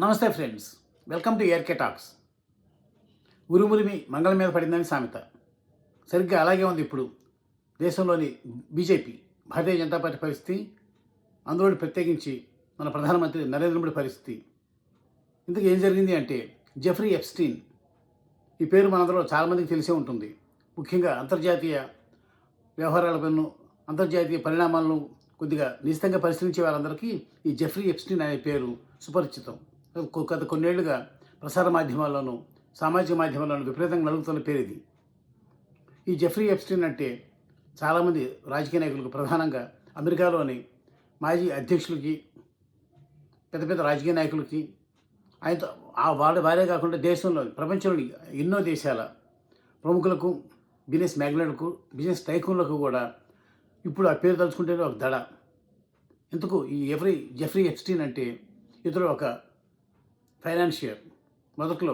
నమస్తే friends. Welcome to R K talks. ఉరుమురిమి మంగళం మీద పడిందని సామెత. సరిగ్గా అలాగే ఉంది ఇప్పుడు. దేశంలోని బీజేపీ భారతీయ జనతా పార్టీ పరిస్థితి అందులో ప్రత్యేకించి మన ప్రధానమంత్రి నరేంద్ర మోడీ పరిస్థితి. ఇంతకు ఏం జరిగింది అంటే జెఫ్రీ ఎప్స్టీన్ ఈ పేరు మనందరూ చాలామందికి తెలిసే ఉంటుంది. ముఖ్యంగా అంతర్జాతీయ వ్యవహారాలను అంతర్జాతీయ పరిణామాలను కొద్దిగా నిశ్చితంగా పరిశీలించే వారందరికీ ఈ జెఫ్రీ ఎప్స్టీన్ అనే పేరు సుపరిచితం. గత కొన్నేళ్ళుగా ప్రసార మాధ్యమాల్లోనూ సామాజిక మాధ్యమాల్లోనూ విపరీతంగా నలుగుతున్న పేరు ఇది ఈ జెఫ్రీ ఎప్స్టీన్ అంటే చాలామంది రాజకీయ నాయకులకు ప్రధానంగా అమెరికాలోని మాజీ అధ్యక్షులకి పెద్ద పెద్ద రాజకీయ నాయకులకి ఆయనతో ఆ వాడ వారే కాకుండా దేశంలో ప్రపంచంలోని ఎన్నో దేశాల ప్రముఖులకు బిజినెస్ మ్యాగ్నెట్లకు బిజినెస్ టైకూన్లకు కూడా ఇప్పుడు ఆ పేరు తలుచుకుంటేనే ఒక దడ. ఎందుకు ఈ ఎఫ్రీ జెఫ్రీ ఎప్స్టీన్ అంటే ఇతడు ఒక ఫైనాన్షియర్ మొదట్లో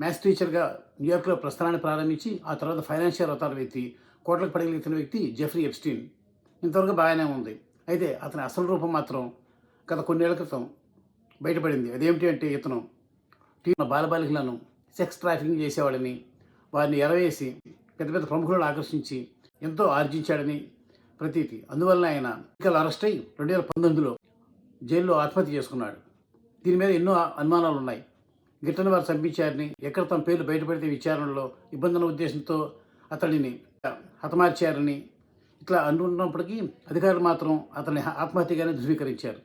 మ్యాథ్స్ టీచర్గా న్యూయార్క్లో ప్రస్థానాన్ని ప్రారంభించి ఆ తర్వాత ఫైనాన్షియర్ అవతార వ్యక్తి కోట్లకు పడగలిగిన వ్యక్తి జెఫ్రీ ఎప్స్టీన్. ఇంతవరకు బాగానే ఉంది. అయితే అతని అసలు రూపం మాత్రం గత కొన్నేళ్ళ క్రితం బయటపడింది. అదేమిటి అంటే ఇతను టీన బాలబాలికలను సెక్స్ ట్రాఫికింగ్ చేసేవాడని వారిని ఎరవేసి పెద్ద పెద్ద ప్రముఖులను ఆకర్షించి ఎంతో ఆర్జించాడని ప్రతీతి. అందువల్ల ఆయన ఎన్నికలు అరెస్ట్ అయి రెండు వేల పంతొమ్మిదిలో జైల్లో ఆత్మహత్య చేసుకున్నాడు. దీని మీద ఎన్నో అనుమానాలు ఉన్నాయి గిట్టని వారు చంపించారని ఎక్కడ తమ పేర్లు బయటపడితే విచారణలో ఇబ్బందుల ఉద్దేశంతో అతడిని హతమార్చారని ఇట్లా అనుకుంటున్నప్పటికీ అధికారులు మాత్రం అతన్ని ఆత్మహత్యగానే ధృవీకరించారు.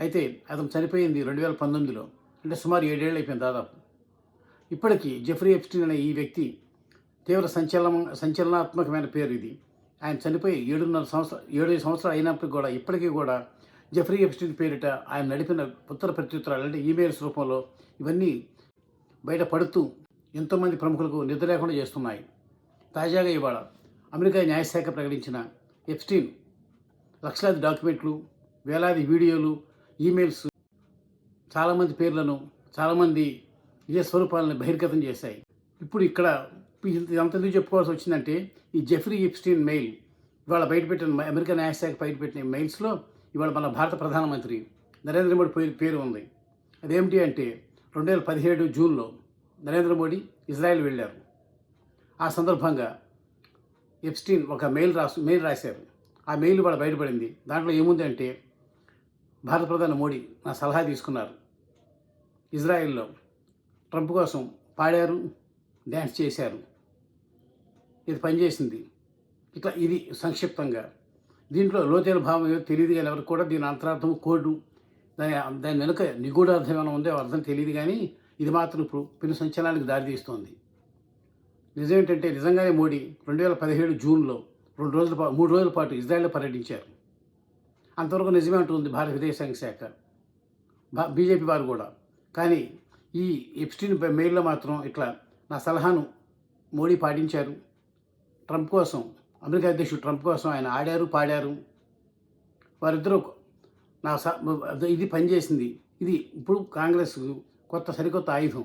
అయితే అతను చనిపోయింది రెండు వేల పంతొమ్మిదిలో అంటే సుమారు ఏడేళ్ళు అయిపోయింది దాదాపు. ఇప్పటికీ జెఫ్రీ ఎప్స్టీన్ అనే ఈ వ్యక్తి తీవ్ర సంచలన సంచలనాత్మకమైన పేరు ఇది. ఆయన చనిపోయి ఏడున్నర సంవత్సరం ఏడు సంవత్సరాలు అయినప్పటికీ కూడా ఇప్పటికీ కూడా జెఫ్రీ ఎప్స్టీన్ పేరిట ఆయన నడిపిన ఉత్తర ప్రత్యుత్తరాలు అంటే ఈమెయిల్స్ రూపంలో ఇవన్నీ బయటపడుతూ ఎంతోమంది ప్రముఖులకు నిద్ర లేకుండా చేస్తున్నాయి. తాజాగా ఇవాళ అమెరికా న్యాయశాఖ ప్రకటించిన ఎప్స్టీన్ లక్షలాది డాక్యుమెంట్లు వేలాది వీడియోలు ఈమెయిల్స్ చాలామంది పేర్లను చాలామంది నిజ స్వరూపాలను బహిర్గతం చేశాయి. ఇప్పుడు ఇక్కడ ఇదంతా ఎందుకు చెప్పుకోవాల్సి వచ్చిందంటే ఈ జెఫ్రీ ఎప్స్టీన్ మెయిల్ ఇవాళ బయటపెట్టిన అమెరికా న్యాయశాఖ బయటపెట్టిన మెయిల్స్లో ఇవాళ మన భారత ప్రధానమంత్రి నరేంద్ర మోడీ పేరు పేరు ఉంది. అదేమిటి అంటే రెండు వేల పదిహేడు జూన్లో నరేంద్ర మోడీ ఇజ్రాయెల్ వెళ్ళారు. ఆ సందర్భంగా ఎప్స్టీన్ ఒక మెయిల్ రాసు మెయిల్ రాశారు. ఆ మెయిల్ కూడా బయటపడింది. దాంట్లో ఏముంది అంటే భారత ప్రధాని మోడీ నా సలహా తీసుకున్నారు. ఇజ్రాయెల్లో ట్రంప్ కోసం పాడారు డ్యాన్స్ చేశారు. ఇది పనిచేసింది. ఇట్లా ఇది సంక్షిప్తంగా. దీంట్లో లోతైన భావం ఏదో తెలియదు కానీ ఎవరికి కూడా దీని అంతరార్థం కోడ్ దాని దాని వెనుక నిగూఢార్థం ఏమైనా ఉందో అర్థం తెలియదు కానీ ఇది మాత్రం ఇప్పుడు పెను సంచలనానికి దారితీస్తోంది నిజం ఏంటంటే నిజంగానే మోడీ రెండు వేల పదిహేడు జూన్లో రెండు రోజుల పాటు మూడు రోజుల పాటు ఇజ్రాయెల్లో పర్యటించారు. అంతవరకు నిజమే ఉంటుంది భారత విదేశాంగ శాఖ. బా- బీజేపీ వారు కూడా. కానీ ఈ ఎప్స్టీన్ మెయిల్లో మాత్రం ఇట్లా నా సలహాను మోడీ పాటించారు. ట్రంప్ కోసం అమెరికా అధ్యక్షుడు ట్రంప్ కోసం ఆయన ఆడారు పాడారు. వారిద్దరూ నా స- ఇది పనిచేసింది ఇది ఇప్పుడు కాంగ్రెస్ కొత్త సరికొత్త ఆయుధం.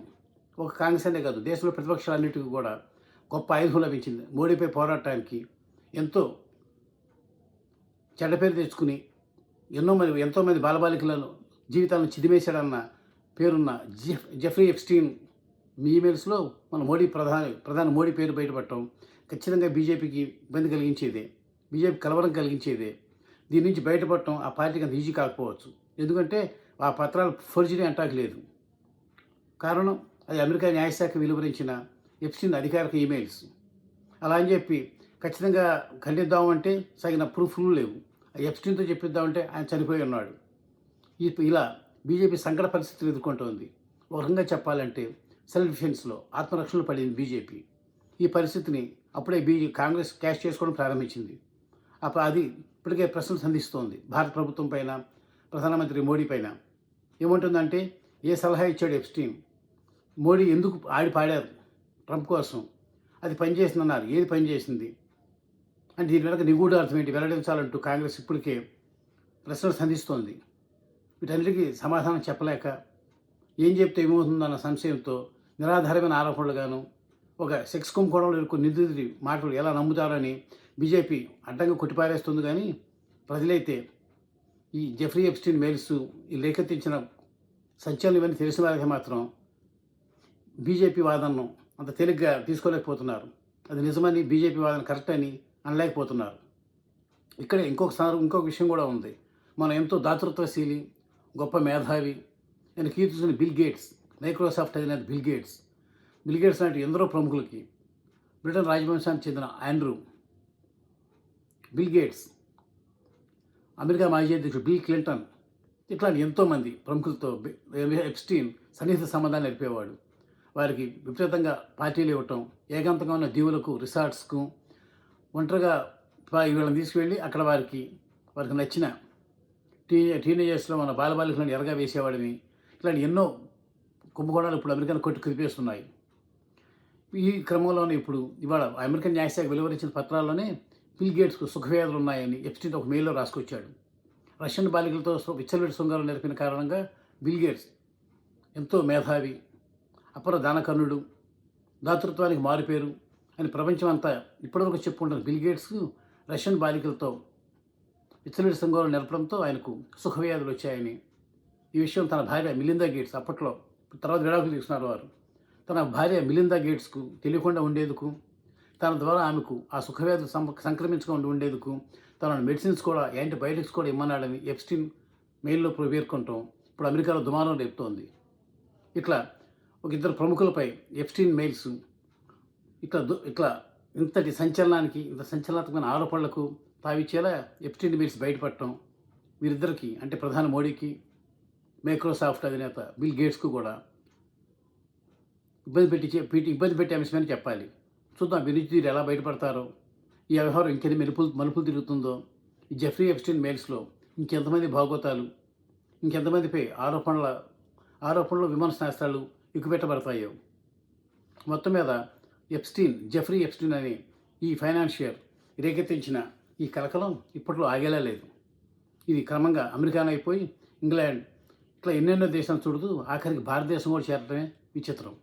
ఒక కాంగ్రెస్ అనే కాదు దేశంలో ప్రతిపక్షాలన్నిటికీ కూడా గొప్ప ఆయుధం లభించింది. మోడీపై పోరాటానికి ఎంతో చెడ్డ పేరు తెచ్చుకుని ఎన్నో మంది ఎంతోమంది బాలబాలికలను జీవితాలను చిదిమేశాడన్న పేరున్న జెఫ్ జెఫ్రీ ఎప్స్టీన్ మీ ఈమెయిల్స్లో మన మోడీ ప్రధాని ప్రధాని మోడీ పేరు బయటపడటం ఖచ్చితంగా బీజేపీకి ఇబ్బంది కలిగించేదే. బీజేపీ కలవరం కలిగించేదే. దీని నుంచి బయటపడటం ఆ పార్టీకి అంత ఈజీ కాకపోవచ్చు. ఎందుకంటే ఆ పత్రాలు ఫోర్జరీ అంటాకు లేదు. కారణం అది అమెరికా న్యాయశాఖ వెలువరించిన ఎప్సిన్ అధికారిక ఈమెయిల్స్ అలా అని చెప్పి ఖచ్చితంగా ఖండిద్దామంటే సగిన ప్రూఫ్లు లేవు. ఆ చెప్పిద్దామంటే ఆయన చనిపోయి ఉన్నాడు. ఈ ఇలా బీజేపీ సంకట పరిస్థితులు ఎదుర్కొంటోంది. ఒక రకంగా చెప్పాలంటే సెల్ఫ్ డిఫెన్స్లో ఆత్మరక్షణలో పడింది బీజేపీ. ఈ పరిస్థితిని అప్పుడే బీజే కాంగ్రెస్ క్యాష్ చేసుకోవడం ప్రారంభించింది. అప్పుడు అది ఇప్పటికే ప్రశ్నలు సంధిస్తోంది. భారత ప్రభుత్వం పైన ప్రధానమంత్రి మోడీ పైన. ఏముంటుందంటే ఏ సలహా ఇచ్చాడు ఎప్స్టీన్ మోడీ ఎందుకు ఆడి పాడారు ట్రంప్ కోసం? అది పనిచేసిందన్నారు. ఏది పనిచేసింది? అంటే దీని వెనక నిగూఢ అర్థం ఏంటి? వెల్లడించాలంటూ కాంగ్రెస్ ఇప్పటికే ప్రశ్నలు సంధిస్తోంది. వీటన్నిటికీ సమాధానం చెప్పలేక ఏం చెప్తే ఏమవుతుందన్న సంశయంతో నిరాధారమైన ఆరోపణలుగాను ఒక సెక్స్ కుంభకోణంలో ఇరుక్కున్న నిందితుడి మాటలు ఎలా నమ్ముతారని బీజేపీ అడ్డంగా కొట్టిపారేస్తుంది కానీ ప్రజలైతే ఈ జెఫ్రీ ఎప్స్టీన్ మేలుస్తూ ఈ లేఖెత్తించిన సంచలనం ఇవన్నీ తెలిసిన వారికి మాత్రం బీజేపీ వాదనను అంత తేలిగ్గా తీసుకోలేకపోతున్నారు. అది నిజమని బీజేపీ వాదన కరెక్ట్ అని అనలేకపోతున్నారు. ఇక్కడ ఇంకొకసారి ఇంకొక విషయం కూడా ఉంది. మనం ఎంతో దాతృత్వశీలి గొప్ప మేధావి నేను కీర్తిస్తున్న బిల్ గేట్స్ మైక్రోసాఫ్ట్ అధినేత బిల్ గేట్స్ బిల్గేట్స్ లాంటి ఎందరో ప్రముఖులకి బ్రిటన్ రాజవంశానికి చెందిన ఆండ్రూ బిల్ గేట్స్ అమెరికా మాజీ అధ్యక్షుడు బిల్ క్లింటన్ ఇట్లాంటి ఎంతోమంది ప్రముఖులతో ఎప్స్టీన్ సన్నిహిత సంబంధాలు నడిపేవాడు. వారికి విపరీతంగా పార్టీలు ఇవ్వటం ఏకాంతంగా ఉన్న దీవులకు రిసార్ట్స్కు ఒంటరిగా వీళ్ళని తీసుకువెళ్ళి అక్కడ వారికి వారికి నచ్చిన టీ టీనేజర్స్లో మన బాలబాలికలను ఎరగా వేసేవాడిని ఇట్లాంటి ఎన్నో కుంభకోణాలు ఇప్పుడు అమెరికాను కొట్టి కుదిపేస్తున్నాయి. ఈ క్రమంలోనే ఇప్పుడు ఇవాళ అమెరికన్ న్యాయశాఖ వెలువరించిన పత్రాల్లోనే బిల్ గేట్స్కు సుఖవేదలు ఉన్నాయని ఎప్స్టీన్ ఒక మెయిల్లో రాసుకొచ్చాడు. రష్యన్ బాలికలతో విచ్చలవిడి శృంగారం నేర్పిన కారణంగా బిల్ గేట్స్ ఎంతో మేధావి అపర దానకర్ణుడు దాతృత్వానికి మారుపేరు అని ప్రపంచం అంతా ఇప్పటివరకు చెప్పుకుంటున్న బిల్ గేట్స్ రష్యన్ బాలికలతో విచ్చలవిడి శృంగారం నేర్పడంతో ఆయనకు సుఖవ్యాధులు వచ్చాయని. ఈ విషయం తన భార్య మిలిందా గేట్స్ అప్పట్లో తర్వాత విడాకులు తీసుకున్నారు వారు. తన భార్య మిలిందా గేట్స్కు తెలియకుండా ఉండేందుకు తన ద్వారా ఆమెకు ఆ సుఖవ్యాధులు సం సంక్రమించకుండా ఉండేందుకు తన మెడిసిన్స్ కూడా యాంటీబయాటిక్స్ కూడా ఇమ్మన్నాడని ఎప్స్టిన్ మెయిల్లో పేర్కొంటాం ఇప్పుడు అమెరికాలో దుమారం రేపుతోంది. ఇట్లా ఒక ఇద్దరు ప్రముఖులపై ఎప్స్టీన్ మెయిల్స్ ఇట్లా దు- ఇట్లా ఇంతటి సంచలనానికి ఇంత సంచలనాత్మకమైన ఆరోపణలకు తావిచ్చేలా ఎప్స్టీన్ మెయిల్స్ బయటపడటం వీరిద్దరికి అంటే ప్రధాని మోడీకి మైక్రోసాఫ్ట్ అధినేత బిల్ గేట్స్కు కూడా ఇబ్బంది పెట్టి ఇబ్బంది పెట్టే అంశమని చెప్పాలి. చూద్దాం వినితీరు ఎలా బయటపడతారో? ఈ వ్యవహారం ఇంకెన్ని మెరుపులు మలుపులు తిరుగుతుందో? జెఫ్రీ ఎప్స్టీన్ మెయిల్స్లో ఇంకెంతమంది భాగోతాలు? ఇంకెంతమందిపై ఆరోపణల ఆరోపణలు విమర్శనాస్త్రాలు ఎక్కుపెట్టబడతాయో మొత్తం మీద ఎప్స్టీన్ జెఫ్రీ ఎప్స్టీన్ అనే ఈ ఫైనాన్షియర్ రేకెత్తించిన ఈ కలకలం ఇప్పట్లో ఆగేలా లేదు. ఇది క్రమంగా అమెరికాను అయిపోయి ఇంగ్లాండ్ ఇట్లా ఎన్నెన్నో దేశాలు చూడుతూ ఆఖరికి భారతదేశం కూడా చేరటమే విచిత్రం.